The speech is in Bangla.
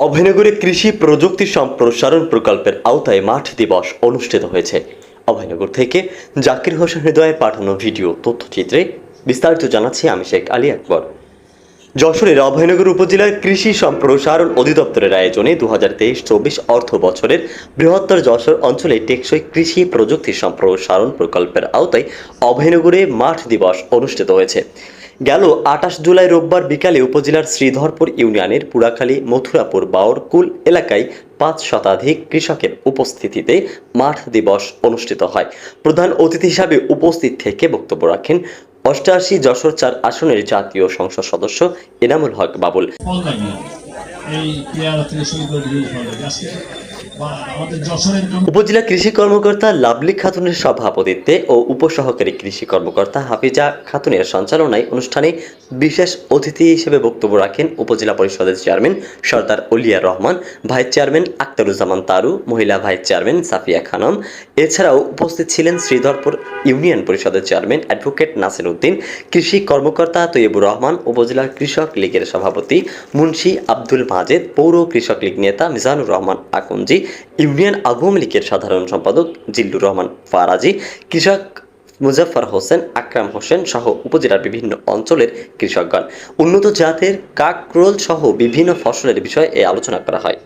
অভয়নগরে কৃষি প্রযুক্তি সম্প্রসারণ প্রকল্পের আওতায় মাঠ দিবস অনুষ্ঠিত হয়েছে। অভয়নগর থেকে জাকির হোসেন হৃদয়ে পাঠানো ভিডিও তথ্যচিত্রে বিস্তারিত জানাচ্ছি আমি শেখ আলী আকবর। যশোরের অভয়নগর উপজেলার কৃষি সম্প্রসারণ অধিদপ্তরের আয়োজনে দু হাজার তেইশ চব্বিশ অর্থ বছরের বৃহত্তর যশোর অঞ্চলে টেকসই কৃষি প্রযুক্তি সম্প্রসারণ প্রকল্পের আওতায় অভয়নগরে মাঠ দিবস অনুষ্ঠিত হয়েছে। গেল আঠাশ জুলাই রোববার বিকালে উপজেলার শ্রীধরপুর ইউনিয়নের পুরাখালী, মথুরাপুর বাওরকুল এলাকায় পাঁচ শতাধিক কৃষকের উপস্থিতিতে মাঠ দিবস অনুষ্ঠিত হয়। প্রধান অতিথি হিসাবে উপস্থিত থেকে বক্তব্য রাখেন অষ্টআশি যশোর চার আসনের জাতীয় সংসদ সদস্য এনামুল হক বাবুল। উপজেলা কৃষি কর্মকর্তা লাভলি খাতুনের সভাপতিত্বে ও উপসহকারী কৃষি কর্মকর্তা হাফিজা খাতুনের সঞ্চালনায় অনুষ্ঠানে বিশেষ অতিথি হিসেবে বক্তব্য রাখেন উপজেলা পরিষদের chairman Sardar Uliya Rahman, vice chairman Aktaruzzaman Taru, মহিলা ভাইস চেয়ারম্যান সাফিয়া খানম। এছাড়াও উপস্থিত ছিলেন শ্রীধরপুর ইউনিয়ন পরিষদের চেয়ারম্যান অ্যাডভোকেট নাসির উদ্দিন, কৃষি কর্মকর্তা তৈয়বুর রহমান, উপজেলা কৃষক লীগের সভাপতি মুন্সি আব্দুল মাজেদ, পৌর কৃষক লীগ নেতা মিজানুর রহমান আকঞ্জি ইউনিয়ন আওয়ামী লীগের সাধারণ সম্পাদক জিল্লুর রহমান ফারাজি, কৃষক মুজাফর হোসেন, আকরাম হোসেন সহ উপজেলার বিভিন্ন অঞ্চলের কৃষকগণ। উন্নত জাতের কাকরোল সহ বিভিন্ন ফসলের বিষয়ে এই আলোচনা করা হয়।